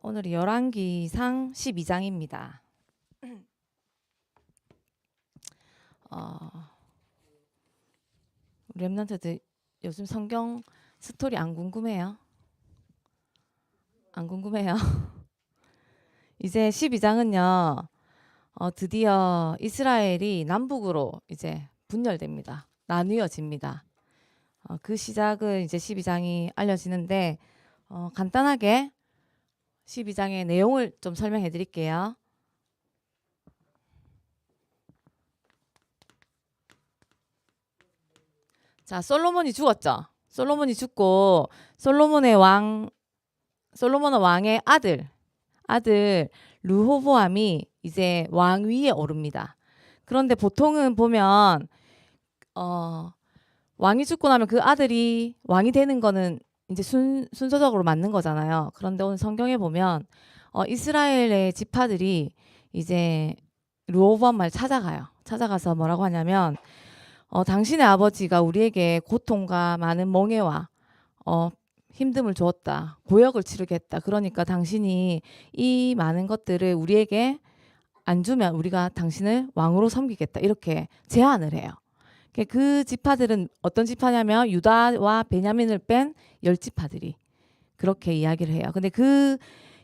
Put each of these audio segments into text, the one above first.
오늘이 열왕기상 12장입니다. 어, 우리 랩런트들 요즘 성경 스토리 안 궁금해요? 안 궁금해요? 이제 12장은요. 어, 드디어 이스라엘이 남북으로 이제 분열됩니다. 나뉘어집니다. 어, 그 시작을 이제 12장이 알려지는데 어, 간단하게 12장의 내용을 좀 설명해 드릴게요. 자, 솔로몬이 죽었죠. 솔로몬이 죽고 솔로몬의 왕 솔로몬 왕의 아들 아들 르호보암이 이제 왕 위에 오릅니다. 그런데 보통은 보면 어 왕이 죽고 나면 그 아들이 왕이 되는 거는 이제 순, 순서적으로 맞는 거잖아요. 그런데 오늘 성경에 보면 어, 이스라엘의 지파들이 이제 르호보암 말 찾아가요. 찾아가서 뭐라고 하냐면 어, 당신의 아버지가 우리에게 고통과 많은 멍해와 어, 힘듦을 주었다. 고역을 치르게 했다. 그러니까 당신이 이 많은 것들을 우리에게 안 주면 우리가 당신을 왕으로 섬기겠다. 이렇게 제안을 해요. 그 지파들은 어떤 지파냐면 유다와 베냐민을 뺀 열 지파들이 그렇게 이야기를 해요. 근데 그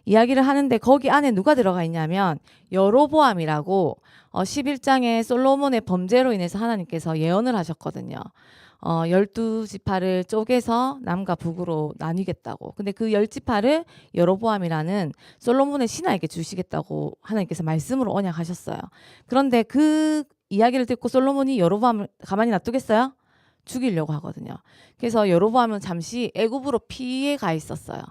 이야기를 하는데 거기 안에 누가 들어가 있냐면 여로보암이라고 어 11장에 솔로몬의 범죄로 인해서 하나님께서 예언을 하셨거든요. 어 12지파를 쪼개서 남과 북으로 나뉘겠다고. 근데 그 10지파를 여로보암이라는 솔로몬의 신하에게 주시겠다고 하나님께서 말씀으로 언약하셨어요. 그런데 그 이야기를 듣고 솔로몬이 여로보암을 가만히 놔두겠어요? 죽이려고 하거든요. 그래서 여로보암은 잠시 애굽으로 피해 가 있었어요.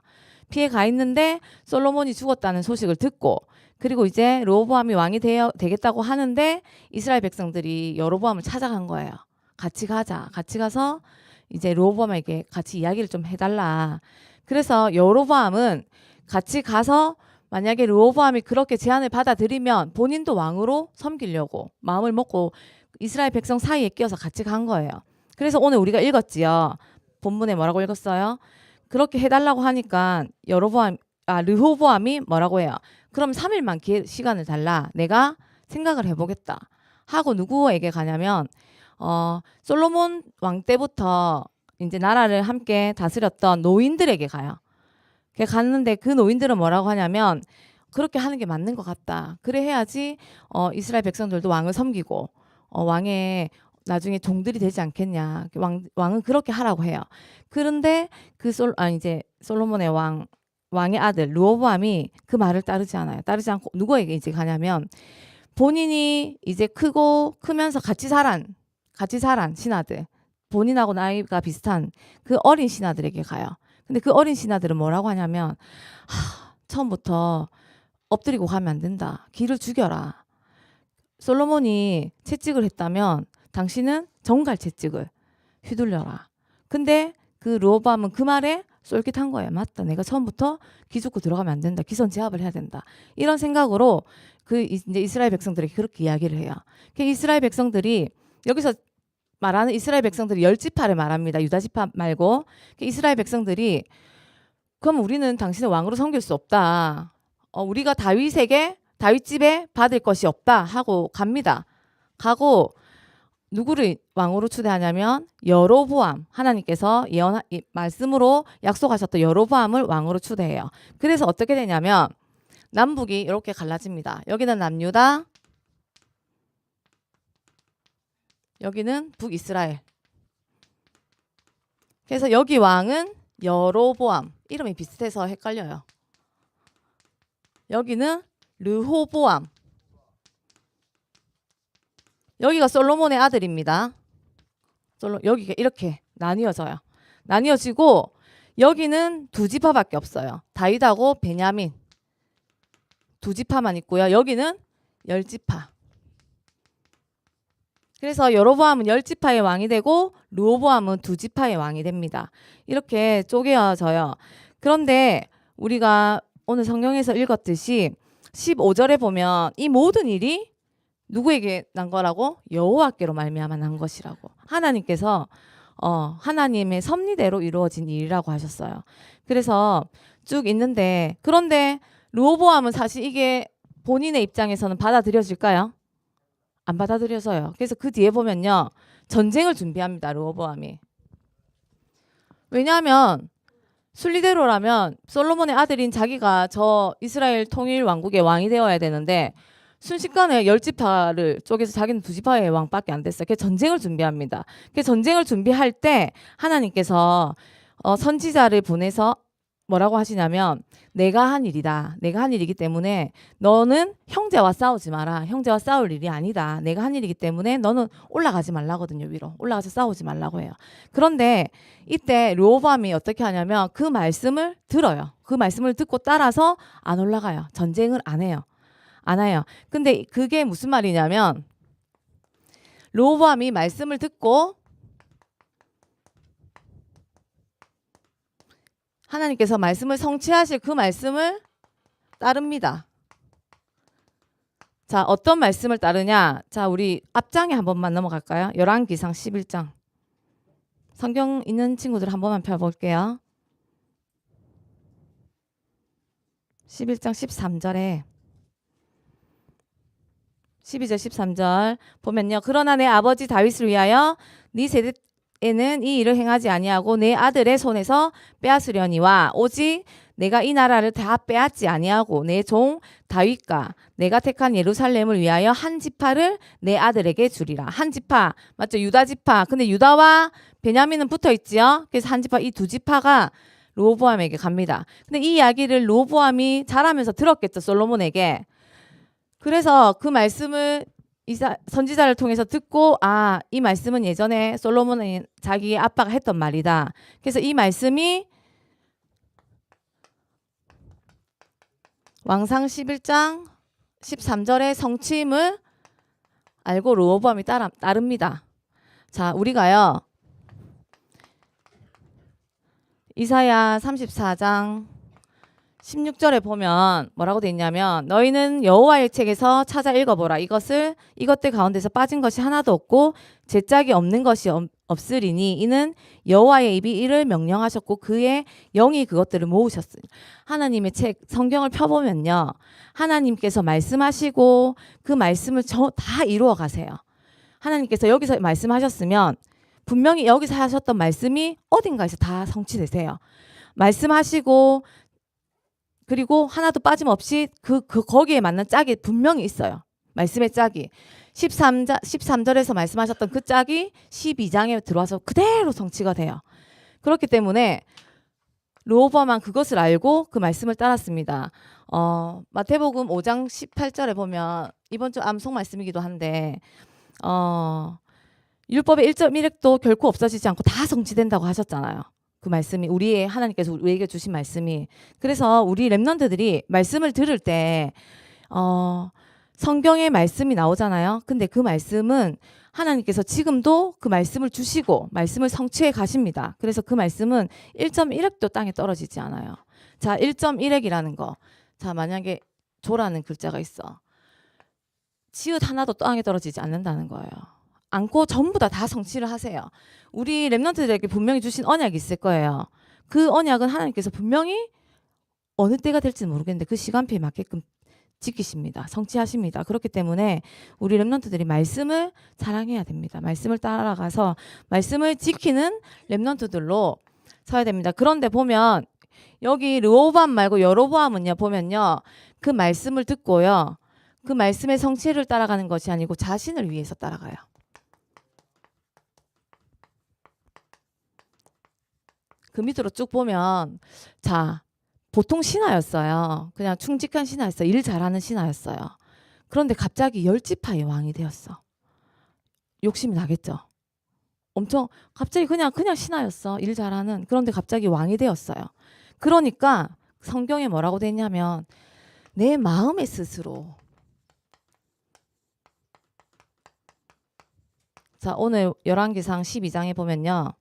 피해 가 있는데 솔로몬이 죽었다는 소식을 듣고 그리고 이제 로보암이 왕이 되어, 되겠다고 하는데 이스라엘 백성들이 여로보암을 찾아간 거예요. 같이 가자. 같이 가서 이제 로보암에게 같이 이야기를 좀 해달라. 그래서 여로보암은 같이 가서 만약에 르호보암이 그렇게 제안을 받아들이면 본인도 왕으로 섬기려고 마음을 먹고 이스라엘 백성 사이에 끼어서 같이 간 거예요. 그래서 오늘 우리가 읽었지요. 본문에 뭐라고 읽었어요? 그렇게 해달라고 하니까 여로보암 아 르호보암이 뭐라고 해요? 그럼 3일만 기회, 시간을 달라. 내가 생각을 해보겠다. 하고 누구에게 가냐면 어 솔로몬 왕 때부터 이제 나라를 함께 다스렸던 노인들에게 가요. 걔 갔는데 그 노인들은 뭐라고 하냐면 그렇게 하는 게 맞는 것 같다. 그래 해야지 어 이스라엘 백성들도 왕을 섬기고 어 왕의 나중에 종들이 되지 않겠냐. 왕, 왕은 그렇게 하라고 해요. 그런데 그 솔, 아, 이제 솔로몬의 왕, 왕의 아들 루오보암이 그 말을 따르지 않아요. 따르지 않고 누구에게 이제 가냐면 본인이 이제 크고 크면서 같이 살한, 같이 살한 신하들, 본인하고 나이가 비슷한 그 어린 신하들에게 가요. 근데 그 어린 신하들은 뭐라고 하냐면, 하, 처음부터 엎드리고 가면 안 된다. 길을 죽여라. 솔로몬이 채찍을 했다면 당신은 정갈 채찍을 휘둘려라. 근데 그 르호밤은 그 말에 쏠깃한 거예요. 맞다. 내가 처음부터 기죽고 들어가면 안 된다. 기선 제압을 해야 된다. 이런 생각으로 그 이제 이스라엘 백성들에게 그렇게 이야기를 해요. 그 이스라엘 백성들이 여기서 말하는 이스라엘 백성들이 열 지파를 말합니다. 유다 지파 말고 그 이스라엘 백성들이 그럼 우리는 당신을 왕으로 섬길 수 없다. 어, 우리가 다윗에게 다윗 집에 받을 것이 없다 하고 갑니다. 가고 누구를 왕으로 추대하냐면 여로보암 하나님께서 예언 말씀으로 약속하셨던 여로보암을 왕으로 추대해요. 그래서 어떻게 되냐면 남북이 이렇게 갈라집니다. 여기는 남유다, 여기는 북이스라엘. 그래서 여기 왕은 여로보암 이름이 비슷해서 헷갈려요. 여기는 르호보암. 여기가 솔로몬의 아들입니다. 솔로, 여기가 이렇게 나뉘어져요. 나뉘어지고 여기는 두 지파밖에 없어요. 다윗하고 베냐민 두 지파만 있고요. 여기는 열 지파. 그래서 여로보암은 열 지파의 왕이 되고 르호보암은 두 지파의 왕이 됩니다. 이렇게 쪼개져요. 그런데 우리가 오늘 성경에서 읽었듯이 15절에 보면 이 모든 일이 누구에게 난 거라고? 여호와께로 말미암아 난 것이라고. 하나님께서 어, 하나님의 섭리대로 이루어진 일이라고 하셨어요. 그래서 쭉 있는데 그런데 르호보암은 사실 이게 본인의 입장에서는 받아들여질까요? 안 받아들여서요. 그래서 그 뒤에 보면요. 전쟁을 준비합니다. 르호보암이. 왜냐하면 순리대로라면 솔로몬의 아들인 자기가 저 이스라엘 통일 왕국의 왕이 되어야 되는데 순식간에 열 지파를 쪼개서 자기는 두 지파의 왕밖에 안 됐어요. 그래서 전쟁을 준비합니다. 그 전쟁을 준비할 때 하나님께서 어, 선지자를 보내서 뭐라고 하시냐면 내가 한 일이다. 내가 한 일이기 때문에 너는 형제와 싸우지 마라. 형제와 싸울 일이 아니다. 내가 한 일이기 때문에 너는 올라가지 말라거든요. 위로 올라가서 싸우지 말라고 해요. 그런데 이때 르호밤이 어떻게 하냐면 그 말씀을 들어요. 그 말씀을 듣고 따라서 안 올라가요. 전쟁을 안 해요. 안 해요. 근데 그게 무슨 말이냐면 르호밤이 말씀을 듣고 하나님께서 말씀을 성취하실 그 말씀을 따릅니다. 자, 어떤 말씀을 따르냐? 자, 우리 앞장에 한 번만 넘어갈까요? 열왕기상 11장. 성경 있는 친구들 한 번만 펴 볼게요. 11장 13절에 12절 13절 보면요. 그러나 내 아버지 다윗을 위하여 네 에는 이 일을 행하지 아니하고 내 아들의 손에서 빼앗으려니와 오직 내가 이 나라를 다 빼앗지 아니하고 내 종 다윗과 내가 택한 예루살렘을 위하여 한 지파를 내 아들에게 주리라. 한 지파 맞죠? 유다 지파. 근데 유다와 베냐민은 붙어 있지요. 그래서 한 지파 이 두 지파가 로보암에게 갑니다. 근데 이 이야기를 로보암이 잘하면서 들었겠죠. 솔로몬에게. 그래서 그 말씀을 이사, 선지자를 통해서 듣고 아 이 말씀은 예전에 솔로몬이 자기 아빠가 했던 말이다. 그래서 이 말씀이 왕상 11장 13절의 성취임을 알고 따라, 따릅니다. 자 우리가요 이사야 34장 16절에 보면 뭐라고 돼 있냐면 너희는 여호와의 책에서 찾아 읽어보라. 이것을 이것들 가운데서 빠진 것이 하나도 없고 제짝이 없는 것이 없, 없으리니 이는 여호와의 입이 이를 명령하셨고 그의 영이 그것들을 모으셨으니. 하나님의 책 성경을 펴보면요. 하나님께서 말씀하시고 그 말씀을 저, 다 이루어 가세요. 하나님께서 여기서 말씀하셨으면 분명히 여기서 하셨던 말씀이 어딘가에서 다 성취되세요. 말씀하시고 그리고 하나도 빠짐없이 그, 그 거기에 맞는 짝이 분명히 있어요. 말씀의 짝이. 13자, 13절에서 말씀하셨던 그 짝이 12장에 들어와서 그대로 성취가 돼요. 그렇기 때문에 로버만 그것을 알고 그 말씀을 따랐습니다. 어, 마태복음 5장 18절에 보면 이번 주 암송 말씀이기도 한데 어, 율법의 1.1핵도 결코 없어지지 않고 다 성취된다고 하셨잖아요. 그 말씀이 우리의 하나님께서 우리에게 주신 말씀이 그래서 우리 랩런트들이 말씀을 들을 때 어, 성경의 말씀이 나오잖아요. 근데 그 말씀은 하나님께서 지금도 그 말씀을 주시고 말씀을 성취해 가십니다. 그래서 그 말씀은 1.1핵도 땅에 떨어지지 않아요. 자, 1.1핵이라는 거. 자, 만약에 조라는 글자가 있어. 지읒 하나도 땅에 떨어지지 않는다는 거예요. 않고 전부 다 다 성취를 하세요. 우리 랩런트들에게 분명히 주신 언약이 있을 거예요. 그 언약은 하나님께서 분명히 어느 때가 될지는 모르겠는데 그 시간표에 맞게끔 지키십니다. 성취하십니다. 그렇기 때문에 우리 랩런트들이 말씀을 사랑해야 됩니다. 말씀을 따라가서 말씀을 지키는 랩런트들로 서야 됩니다. 그런데 보면 여기 르호밤 말고 여로보암은요 보면요 그 말씀을 듣고요 그 말씀의 성취를 따라가는 것이 아니고 자신을 위해서 따라가요. 그 밑으로 쭉 보면 자 보통 신하였어요. 그냥 충직한 신하였어요. 일 잘하는 신하였어요. 그런데 갑자기 열지파의 왕이 되었어. 욕심이 나겠죠. 엄청 갑자기 그냥 그냥 신하였어. 일 잘하는. 그런데 갑자기 왕이 되었어요. 그러니까 성경에 뭐라고 돼 있냐면 내 마음의 스스로 자, 오늘 열왕기상 12장에 보면요.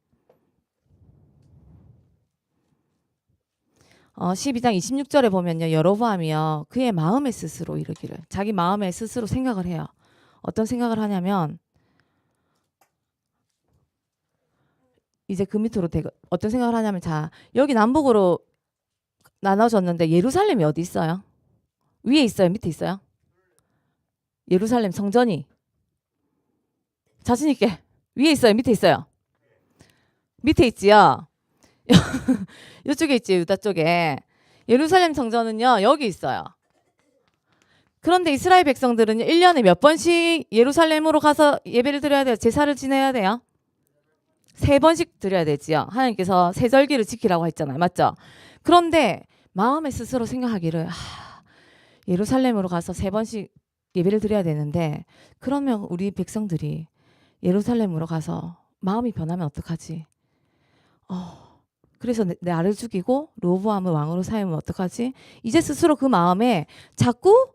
어, 12장 26절에 보면요. 여로보암이요. 그의 마음에 스스로 이르기를 자기 마음에 스스로 생각을 해요. 어떤 생각을 하냐면 이제 그 밑으로 되고 어떤 생각을 하냐면 자, 여기 남북으로 나눠졌는데 예루살렘이 어디 있어요? 위에 있어요? 밑에 있어요? 예루살렘 성전이 자신 있게 위에 있어요? 밑에 있어요? 밑에 있지요? 이쪽에 있지 유다 쪽에 예루살렘 성전은요 여기 있어요. 그런데 이스라엘 백성들은 1년에 몇 번씩 예루살렘으로 가서 예배를 드려야 돼요. 제사를 지내야 돼요. 세 번씩 드려야 되지요. 하나님께서 세절기를 지키라고 했잖아요. 맞죠? 그런데 마음에 스스로 생각하기를 하, 예루살렘으로 가서 세 번씩 예배를 드려야 되는데 그러면 우리 백성들이 예루살렘으로 가서 마음이 변하면 어떡하지? 어, 그래서 내, 나를 죽이고 로보암을 왕으로 삼으면 어떡하지? 이제 스스로 그 마음에 자꾸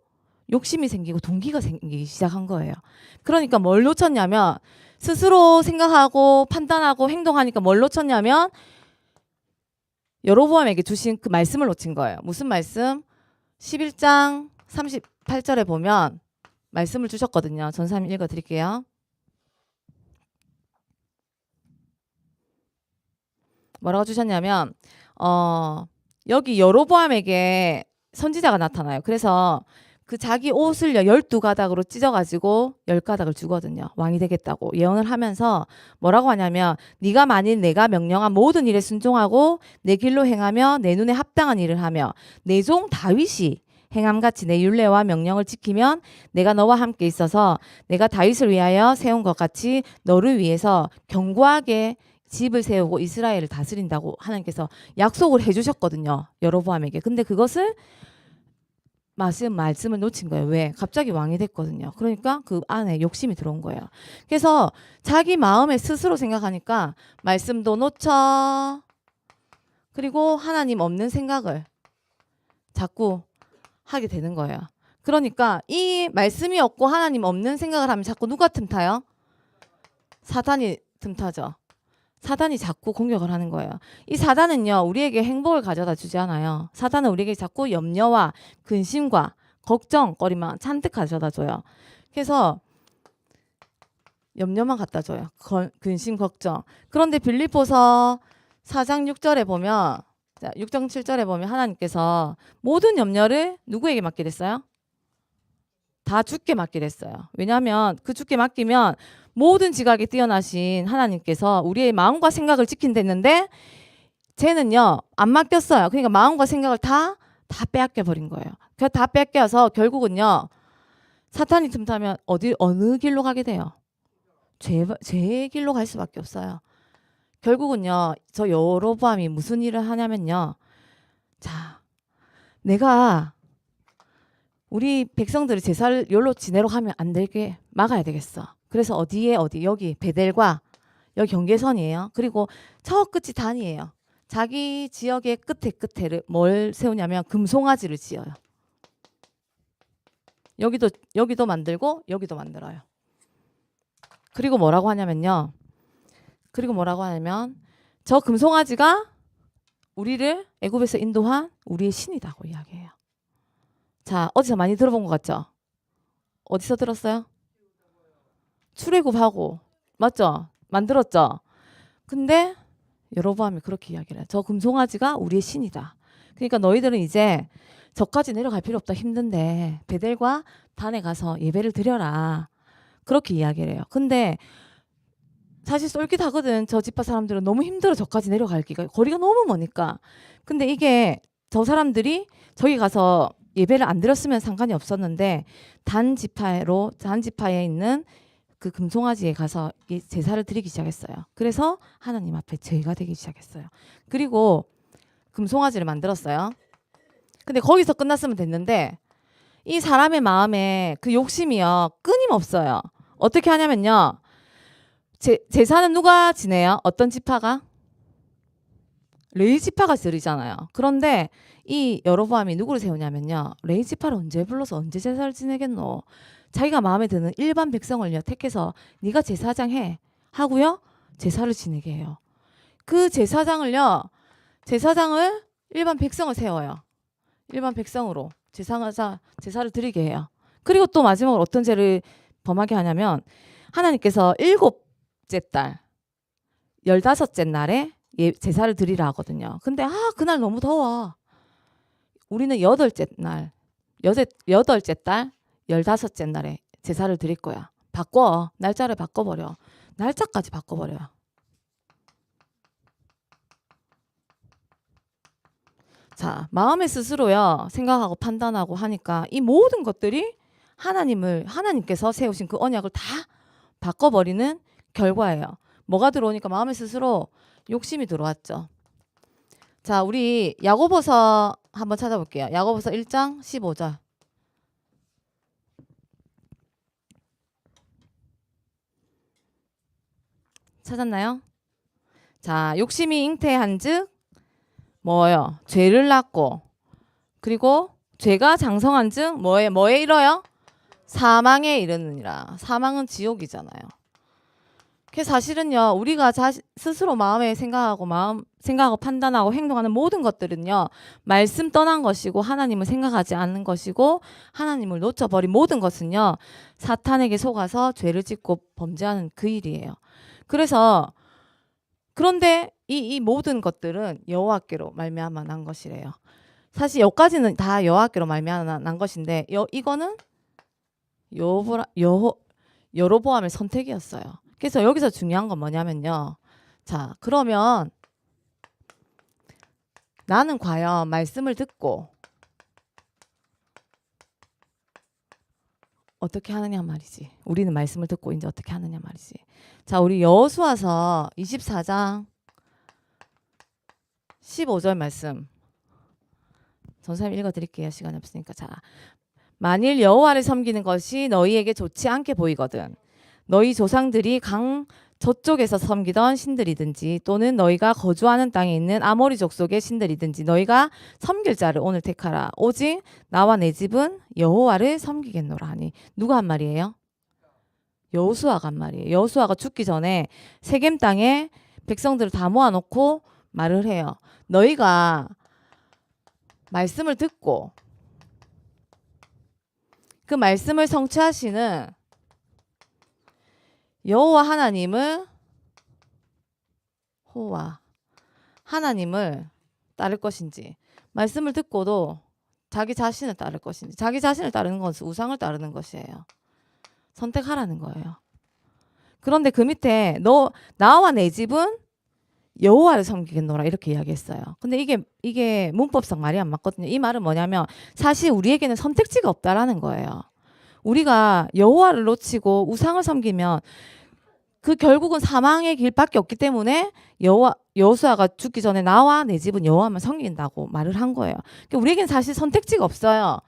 욕심이 생기고 동기가 생기기 시작한 거예요. 그러니까 뭘 놓쳤냐면 스스로 생각하고 판단하고 행동하니까 뭘 놓쳤냐면 여로보암에게 주신 그 말씀을 놓친 거예요. 무슨 말씀? 11장 38절에 보면 말씀을 주셨거든요. 전사님 읽어 드릴게요. 뭐라고 주셨냐면 어 여기 여로보암에게 선지자가 나타나요. 그래서 그 자기 옷을 열두 가닥으로 찢어가지고 열 가닥을 주거든요. 왕이 되겠다고 예언을 하면서 뭐라고 하냐면 네가 만일 내가 명령한 모든 일에 순종하고 내 길로 행하며 내 눈에 합당한 일을 하며 내 종 다윗이 행함같이 내 율례와 명령을 지키면 내가 너와 함께 있어서 내가 다윗을 위하여 세운 것 같이 너를 위해서 견고하게 집을 세우고 이스라엘을 다스린다고 하나님께서 약속을 해주셨거든요. 여로보암에게. 근데 그것을 말씀 말씀을 놓친 거예요. 왜? 갑자기 왕이 됐거든요. 그러니까 그 안에 욕심이 들어온 거예요. 그래서 자기 마음에 스스로 생각하니까 말씀도 놓쳐. 그리고 하나님 없는 생각을 자꾸 하게 되는 거예요. 그러니까 이 말씀이 없고 하나님 없는 생각을 하면 자꾸 누가 틈타요? 사탄이 틈타죠. 사단이 자꾸 공격을 하는 거예요. 이 사단은요, 우리에게 행복을 가져다 주지 않아요. 사단은 우리에게 자꾸 염려와 근심과 걱정거리만 잔뜩 가져다 줘요. 그래서 염려만 갖다 줘요. 거- 근심, 걱정. 그런데 빌립보서 4장 6절에 보면 자, 6장 7절에 보면 하나님께서 모든 염려를 누구에게 맡기랬어요다 주께 맡기랬어요 왜냐하면 그 주께 맡기면 모든 지각에 뛰어나신 하나님께서 우리의 마음과 생각을 지킨댔는데 쟤는요 안 맡겼어요. 그러니까 마음과 생각을 다 다 빼앗겨 버린 거예요. 그다 뺏겨서 결국은요 사탄이 틈타면 어디 어느 길로 가게 돼요? 죄, 죄의 길로 갈 수밖에 없어요. 결국은요 저 여로보암이 무슨 일을 하냐면요 자 내가 우리 백성들이 제사를 열로 지내러 가면 안 되게 막아야 되겠어. 그래서 어디에 어디 여기 베델과 여기 경계선이에요. 그리고 저 끝이 단이에요. 자기 지역의 끝에 끝에를 뭘 세우냐면 금송아지를 지어요. 여기도 여기도 만들고 여기도 만들어요. 그리고 뭐라고 하냐면요. 그리고 뭐라고 하냐면 저 금송아지가 우리를 애굽에서 인도한 우리의 신이다고 이야기해요. 자, 어디서 많이 들어본 것 같죠? 어디서 들었어요? 출애굽하고 맞죠? 만들었죠? 근데 여로보암이 그렇게 이야기를 해요. 저 금송아지가 우리의 신이다. 그러니까 너희들은 이제 저까지 내려갈 필요 없다 힘든데 베델과 단에 가서 예배를 드려라. 그렇게 이야기를 해요. 근데 사실 쏠깃하거든. 저 지파 사람들은 너무 힘들어 저까지 내려갈기가 거리가 너무 머니까. 근데 이게 저 사람들이 저기 가서 예배를 안 드렸으면 상관이 없었는데 단 지파로 단 지파에 있는 그 금송아지에 가서 이 제사를 드리기 시작했어요. 그래서 하나님 앞에 죄가 되기 시작했어요. 그리고 금송아지를 만들었어요. 근데 거기서 끝났으면 됐는데 이 사람의 마음에 그 욕심이요 끊임없어요. 어떻게 하냐면요. 제, 제사는 누가 지내요? 어떤 지파가? 레이 지파가 드리잖아요. 그런데 이 여로보암이 누구를 세우냐면요. 레이 지파를 언제 불러서 언제 제사를 지내겠노? 자기가 마음에 드는 일반 백성을요 택해서 네가 제사장 해 하고요 제사를 지내게 해요. 그 제사장을요 제사장을 일반 백성을 세워요. 일반 백성으로 제사자 제사를 드리게 해요. 그리고 또 마지막으로 어떤 죄를 범하게 하냐면 하나님께서 일곱째 달 열다섯째 날에 예, 제사를 드리라 하거든요. 근데 아 그날 너무 더워. 우리는 여덟째 날 여덟, 여덟째 달 열다섯째 날에 제사를 드릴 거야. 바꿔. 날짜를 바꿔버려. 날짜까지 바꿔버려. 자, 마음의 스스로요. 생각하고 판단하고 하니까 이 모든 것들이 하나님을 하나님께서 세우신 그 언약을 다 바꿔버리는 결과예요. 뭐가 들어오니까 마음의 스스로 욕심이 들어왔죠. 자, 우리 야고보서 한번 찾아볼게요. 야고보서 1장 15절. 찾았나요? 자, 욕심이 잉태한즉 뭐요? 죄를 낳고 그리고 죄가 장성한즉 뭐에 뭐에 이뤄요? 사망에 이르느니라. 사망은 지옥이잖아요. 그 사실은요, 우리가 자, 스스로 마음에 생각하고 마음 생각하고 판단하고 행동하는 모든 것들은요, 말씀 떠난 것이고 하나님을 생각하지 않는 것이고 하나님을 놓쳐버린 모든 것은요, 사탄에게 속아서 죄를 짓고 범죄하는 그 일이에요. 그래서 그런데 이, 이 모든 것들은 여호와께로 말미암아 난 것이래요. 사실 여기까지는 다 여호와께로 말미암아 난 것인데 여, 이거는 여호보라 여호 여로보암의 선택이었어요. 그래서 여기서 중요한 건 뭐냐면요. 자, 그러면 나는 과연 말씀을 듣고 어떻게 하느냐 말이지. 우리는 말씀을 듣고 이제 어떻게 하느냐 말이지. 자, 우리 여호수아서 24장 15절 말씀. 전사님 읽어 드릴게요. 시간이 없으니까. 자. 만일 여호와를 섬기는 것이 너희에게 좋지 않게 보이거든 너희 조상들이 강 저쪽에서 섬기던 신들이든지 또는 너희가 거주하는 땅에 있는 아모리 족속의 신들이든지 너희가 섬길 자를 오늘 택하라 오직 나와 내 집은 여호와를 섬기겠노라 하니 누가 한 말이에요? 여호수아가 한 말이에요. 여호수아가 죽기 전에 세겜 땅에 백성들을 다 모아놓고 말을 해요. 너희가 말씀을 듣고 그 말씀을 성취하시는 여호와 하나님을 호와 하나님을 따를 것인지 말씀을 듣고도 자기 자신을 따를 것인지 자기 자신을 따르는 것은 우상을 따르는 것이에요. 선택하라는 거예요. 그런데 그 밑에 너 나와 내 집은 여호와를 섬기겠노라 이렇게 이야기했어요. 근데 이게 이게 문법상 말이 안 맞거든요. 이 말은 뭐냐면 사실 우리에게는 선택지가 없다라는 거예요. 우리가 여호와를 놓치고 우상을 섬기면 그 결국은 사망의 길밖에 없기 때문에 여호와 여호수아가 죽기 전에 나와 내 집은 여호와만 섬긴다고 말을 한 거예요. 그러니까 우리에겐 사실 선택지가 없어요.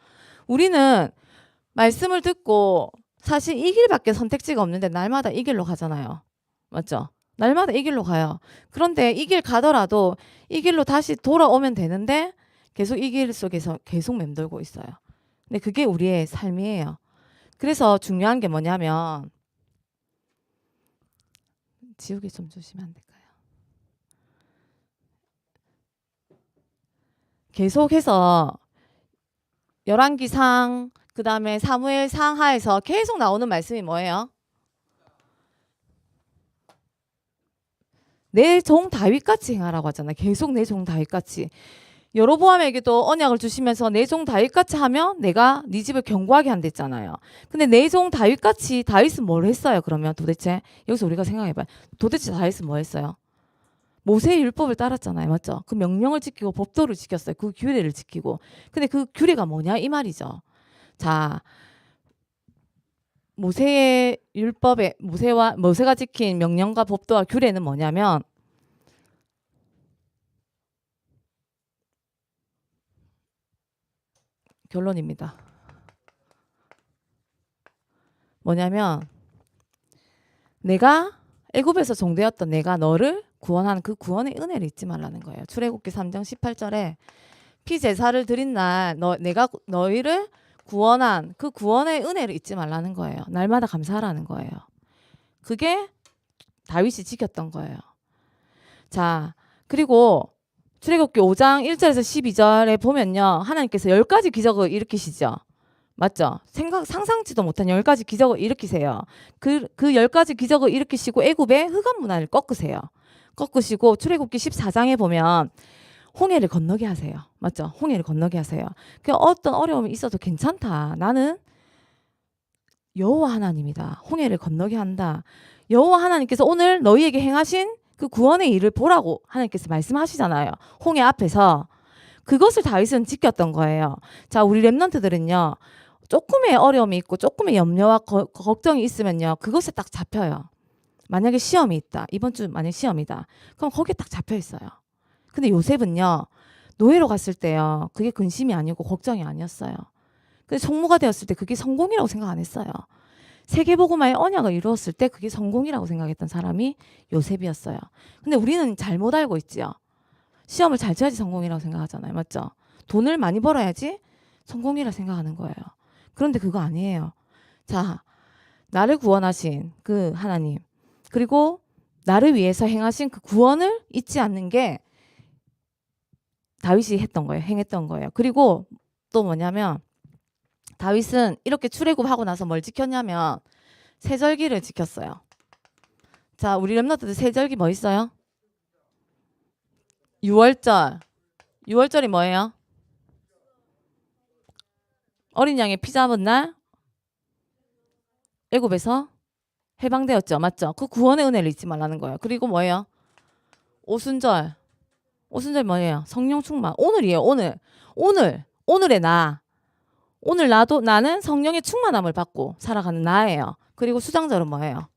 우리는 말씀을 듣고 사실 이 길밖에 선택지가 없는데 날마다 이 길로 가잖아요. 맞죠? 날마다 이 길로 가요. 그런데 이 길 가더라도 이 길로 다시 돌아오면 되는데 계속 이 길 속에서 계속 맴돌고 있어요. 근데 그게 우리의 삶이에요. 그래서 중요한 게 뭐냐면 지우개 좀 주시면 안 될까요? 계속해서 열왕기상 그 다음에 사무엘 상하에서 계속 나오는 말씀이 뭐예요? 내 종 다윗같이 행하라고 하잖아요. 계속 내 종 다윗같이. 여로보암에게도 언약을 주시면서 내 종 다윗같이 하면 내가 네 집을 견고하게 한댔잖아요. 근데 내 종 다윗같이 다윗은 뭘 했어요? 그러면 도대체 여기서 우리가 생각해봐요. 도대체 다윗은 뭐 했어요? 모세의 율법을 따랐잖아요. 맞죠? 그 명령을 지키고 법도를 지켰어요. 그 규례를 지키고. 근데 그 규례가 뭐냐? 이 말이죠. 자, 모세의 율법에 모세와 모세가 지킨 명령과 법도와 규례는 뭐냐면 결론입니다. 뭐냐면 내가 애굽에서 종되었던 내가 너를 구원한 그 구원의 은혜를 잊지 말라는 거예요. 출애굽기 3장 18절에 피 제사를 드린 날 너, 내가 너희를 구원한 그 구원의 은혜를 잊지 말라는 거예요. 날마다 감사하라는 거예요. 그게 다윗이 지켰던 거예요. 자, 그리고 출애굽기 5장 1절에서 12절에 보면요. 하나님께서 열 가지 기적을 일으키시죠. 맞죠? 생각 상상지도 못한 열 가지 기적을 일으키세요. 그그열 가지 기적을 일으키시고 애굽의 흑암 문화를 꺾으세요. 꺾으시고 출애굽기 14장에 보면 홍해를 건너게 하세요. 맞죠? 홍해를 건너게 하세요. 그 어떤 어려움이 있어도 괜찮다. 나는 여호와 하나님이다. 홍해를 건너게 한다. 여호와 하나님께서 오늘 너희에게 행하신 그 구원의 일을 보라고 하나님께서 말씀하시잖아요. 홍해 앞에서 그것을 다윗은 지켰던 거예요. 자, 우리 렘넌트들은요. 조금의 어려움이 있고 조금의 염려와 거- 걱정이 있으면요. 그것에 딱 잡혀요. 만약에 시험이 있다. 이번 주 만약 시험이다. 그럼 거기에 딱 잡혀 있어요. 근데 요셉은요. 노예로 갔을 때요. 그게 근심이 아니고 걱정이 아니었어요. 근데 총무가 되었을 때 그게 성공이라고 생각 안 했어요. 세계복음화의 언약을 이루었을 때 그게 성공이라고 생각했던 사람이 요셉이었어요. 근데 우리는 잘못 알고 있지요. 시험을 잘 쳐야지 성공이라고 생각하잖아요. 맞죠? 돈을 많이 벌어야지 성공이라 생각하는 거예요. 그런데 그거 아니에요. 자, 나를 구원하신 그 하나님, 그리고 나를 위해서 행하신 그 구원을 잊지 않는 게 다윗이 했던 거예요. 행했던 거예요. 그리고 또 뭐냐면 다윗은 이렇게 출애굽하고 나서 뭘 지켰냐면 세절기를 지켰어요. 자, 우리 렘너트들 세절기 뭐 있어요? 6월절. 6월절이 뭐예요? 어린 양의 피 잡은 날 애굽에서 해방되었죠. 맞죠? 그 구원의 은혜를 잊지 말라는 거예요. 그리고 뭐예요? 오순절. 오순절 뭐예요? 성령 충만. 오늘이에요. 오늘. 오늘. 오늘의 나. 오늘 나도 나는 성령의 충만함을 받고 살아가는 나예요. 그리고 수장절은 뭐예요?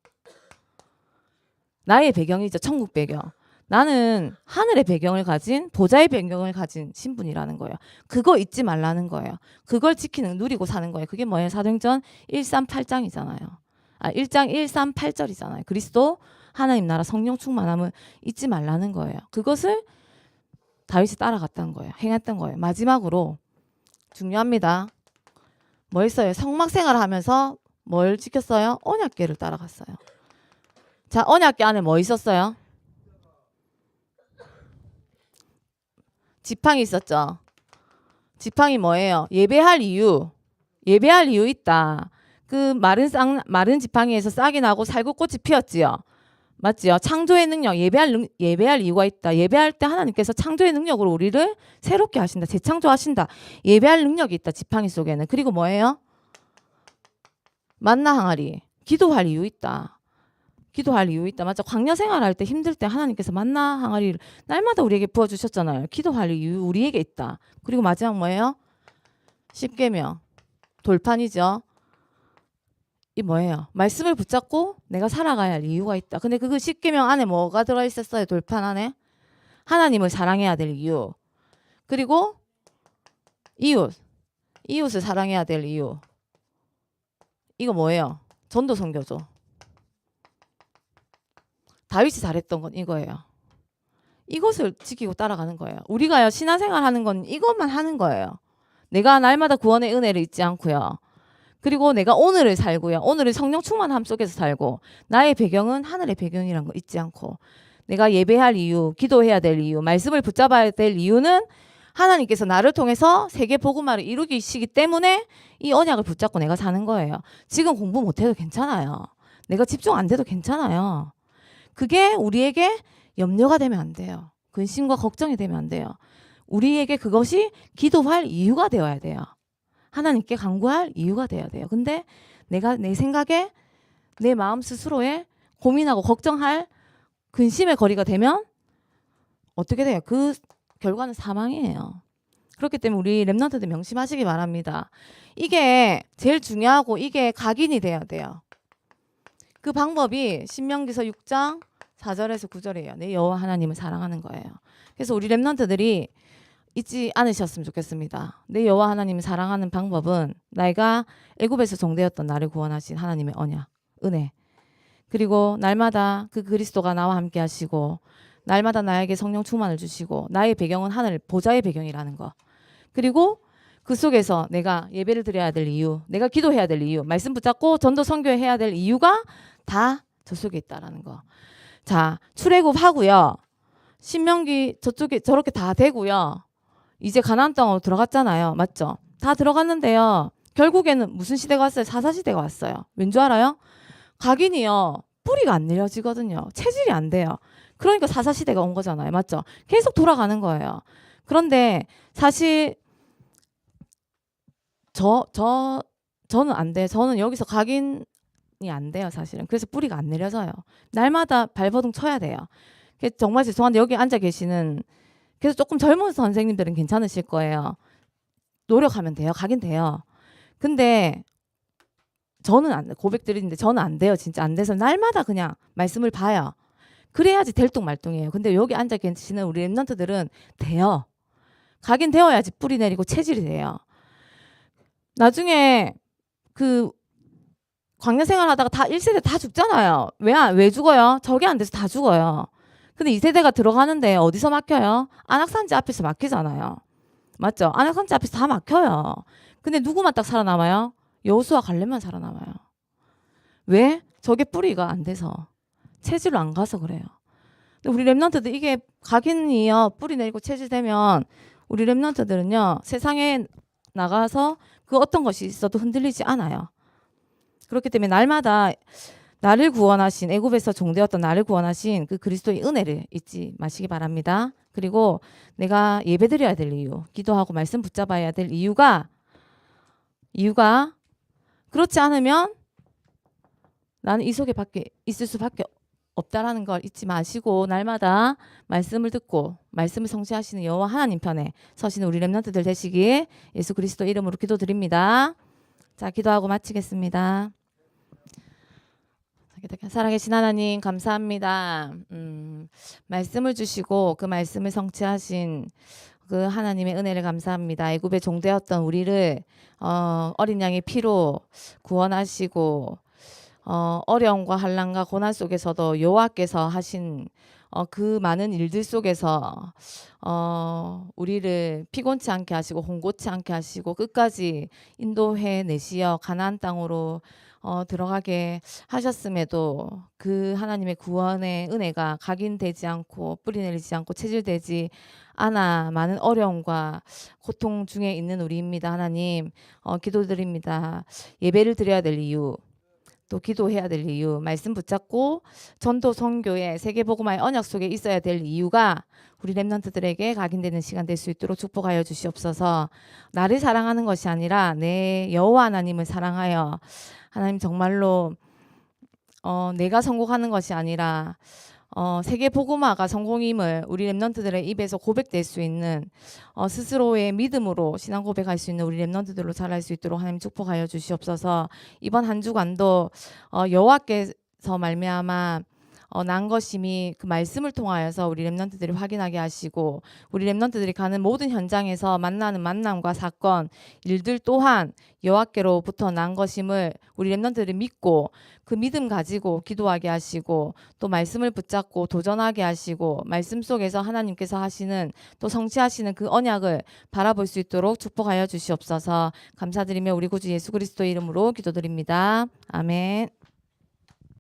나의 배경이죠. 천국 배경. 나는 하늘의 배경을 가진 보좌의 배경을 가진 신분이라는 거예요. 그거 잊지 말라는 거예요. 그걸 지키는 누리고 사는 거예요. 그게 뭐예요? 사도행전 138장이잖아요. 아, 1장 138절이잖아요. 그리스도 하나님 나라 성령 충만함을 잊지 말라는 거예요. 그것을 다윗이 따라갔다는 거예요. 행했던 거예요. 마지막으로 중요합니다. 뭐 했어요? 성막 생활을 하면서 뭘 지켰어요? 언약궤를 따라갔어요. 자, 언약궤 안에 뭐 있었어요? 지팡이 있었죠. 지팡이 뭐예요? 예배할 이유. 예배할 이유 있다. 그 마른 쌍 마른 지팡이에서 싹이 나고 살구꽃이 피었지요. 맞지요? 창조의 능력, 예배할 능, 예배할 이유가 있다. 예배할 때 하나님께서 창조의 능력으로 우리를 새롭게 하신다. 재창조하신다. 예배할 능력이 있다. 지팡이 속에는. 그리고 뭐예요? 만나 항아리. 기도할 이유 있다. 기도할 이유 있다. 맞죠? 광야 생활할 때 힘들 때 하나님께서 만나 항아리를 날마다 우리에게 부어 주셨잖아요. 기도할 이유 우리에게 있다. 그리고 마지막 뭐예요? 십계명. 돌판이죠. 이 뭐예요? 말씀을 붙잡고 내가 살아가야 할 이유가 있다. 근데 그 십계명 안에 뭐가 들어 있었어요? 돌판 안에 하나님을 사랑해야 될 이유. 그리고 이웃. 이웃을 사랑해야 될 이유. 이거 뭐예요? 전도 선교죠. 다윗이 잘했던 건 이거예요. 이것을 지키고 따라가는 거예요. 우리가요 신앙생활 하는 건 이것만 하는 거예요. 내가 날마다 구원의 은혜를 잊지 않고요. 그리고 내가 오늘을 살고요. 오늘을 성령 충만함 속에서 살고 나의 배경은 하늘의 배경이란 거 잊지 않고 내가 예배할 이유, 기도해야 될 이유, 말씀을 붙잡아야 될 이유는 하나님께서 나를 통해서 세계 복음화를 이루기시기 때문에 이 언약을 붙잡고 내가 사는 거예요. 지금 공부 못해도 괜찮아요. 내가 집중 안 돼도 괜찮아요. 그게 우리에게 염려가 되면 안 돼요. 근심과 걱정이 되면 안 돼요. 우리에게 그것이 기도할 이유가 되어야 돼요. 하나님께 간구할 이유가 돼야 돼요. 근데 내가 내 생각에 내 마음 스스로에 고민하고 걱정할 근심의 거리가 되면 어떻게 돼요? 그 결과는 사망이에요. 그렇기 때문에 우리 랩런트들 명심하시기 바랍니다. 이게 제일 중요하고 이게 각인이 돼야 돼요. 그 방법이 신명기서 6장 4절에서 9절이에요. 내 여호와 하나님을 사랑하는 거예요. 그래서 우리 랩런트들이 잊지 않으셨으면 좋겠습니다. 내 여호와 하나님을 사랑하는 방법은 내가 애굽에서 종되었던 나를 구원하신 하나님의 언약, 은혜. 그리고 날마다 그 그리스도가 나와 함께 하시고 날마다 나에게 성령 충만을 주시고 나의 배경은 하늘 보좌의 배경이라는 거. 그리고 그 속에서 내가 예배를 드려야 될 이유, 내가 기도해야 될 이유, 말씀 붙잡고 전도 선교해야 될 이유가 다 저 속에 있다라는 거. 자, 출애굽 하고요. 신명기 저쪽에 저렇게 다 되고요. 이제 가나안 땅으로 들어갔잖아요. 맞죠? 다 들어갔는데요. 결국에는 무슨 시대가 왔어요? 사사 시대가 왔어요. 왠 줄 알아요? 각인이요. 뿌리가 안 내려지거든요. 체질이 안 돼요. 그러니까 사사 시대가 온 거잖아요. 맞죠? 계속 돌아가는 거예요. 그런데 사실 저 저 저는 안 돼. 저는 여기서 각인이 안 돼요, 사실은. 그래서 뿌리가 안 내려져요. 날마다 발버둥 쳐야 돼요. 정말 죄송한데 여기 앉아 계시는 그래서 조금 젊은 선생님들은 괜찮으실 거예요. 노력하면 돼요. 가긴 돼요. 근데 저는 안 돼. 고백 드리는데 저는 안 돼요. 진짜 안 돼서 날마다 그냥 말씀을 봐요. 그래야지 될뚱말뚱해요. 근데 여기 앉아 계시는 우리 랩런트들은 돼요. 가긴 되어야지 뿌리 내리고 체질이 돼요. 나중에 그 광야 생활하다가 다 1세대 다 죽잖아요. 왜, 안- 왜 죽어요? 저게 안 돼서 다 죽어요. 근데 2세대가 들어가는데 어디서 막혀요? 안악산지 앞에서 막히잖아요. 맞죠? 안악산지 앞에서 다 막혀요. 근데 누구만 딱 살아남아요? 여호수아 갈렙만 살아남아요. 왜? 저게 뿌리가 안 돼서 체질로 안 가서 그래요. 근데 우리 랩런트들 이게 각인이요 뿌리 내리고 체질 되면 우리 랩런트들은요 세상에 나가서 그 어떤 것이 있어도 흔들리지 않아요. 그렇기 때문에 날마다 나를 구원하신 애굽에서 종되었던 나를 구원하신 그 그리스도의 은혜를 잊지 마시기 바랍니다. 그리고 내가 예배드려야 될 이유, 기도하고 말씀 붙잡아야 될 이유가 이유가 그렇지 않으면 나는 이 속에 밖에 있을 수밖에 없다라는 걸 잊지 마시고 날마다 말씀을 듣고 말씀을 성취하시는 여호와 하나님 편에 서시는 우리 렘넌트들 되시기에 예수 그리스도 이름으로 기도드립니다. 자, 기도하고 마치겠습니다. 살아계신 하나님 감사합니다. 음, 말씀을 주시고 그 말씀을 성취하신 그 하나님의 은혜를 감사합니다. 애굽에 종되었던 우리를 어, 어린 양의 피로 구원하시고 어, 어려움과 한란과 고난 속에서도 여호와께서 하신 어, 그 많은 일들 속에서 어, 우리를 피곤치 않게 하시고 홍고치 않게 하시고 끝까지 인도해 내시어 가나안 땅으로 어, 들어가게 하셨음에도 그 하나님의 구원의 은혜가 각인되지 않고 뿌리내리지 않고 체질되지 않아 많은 어려움과 고통 중에 있는 우리입니다. 하나님 어, 기도드립니다. 예배를 드려야 될 이유 또 기도해야 될 이유, 말씀 붙잡고 전도 선교의 세계 복음화의 언약 속에 있어야 될 이유가 우리 렘넌트들에게 각인되는 시간 될 수 있도록 축복하여 주시옵소서. 나를 사랑하는 것이 아니라 내 여호와 하나님을 사랑하여 하나님 정말로 어, 내가 성공하는 것이 아니라 어, 세계 복음화가 성공임을 우리 렘넌트들의 입에서 고백될 수 있는 어, 스스로의 믿음으로 신앙 고백할 수 있는 우리 렘넌트들로 자랄 수 있도록 하나님 축복하여 주시옵소서. 이번 한 주간도 어, 여호와께서 말미암아 어, 난 것임이 그 말씀을 통하여서 우리 렘넌트들이 확인하게 하시고 우리 렘넌트들이 가는 모든 현장에서 만나는 만남과 사건 일들 또한 여호와께로부터 난 것임을 우리 렘넌트들이 믿고 그 믿음 가지고 기도하게 하시고 또 말씀을 붙잡고 도전하게 하시고 말씀 속에서 하나님께서 하시는 또 성취하시는 그 언약을 바라볼 수 있도록 축복하여 주시옵소서 감사드리며 우리 구주 예수 그리스도 이름으로 기도드립니다. 아멘.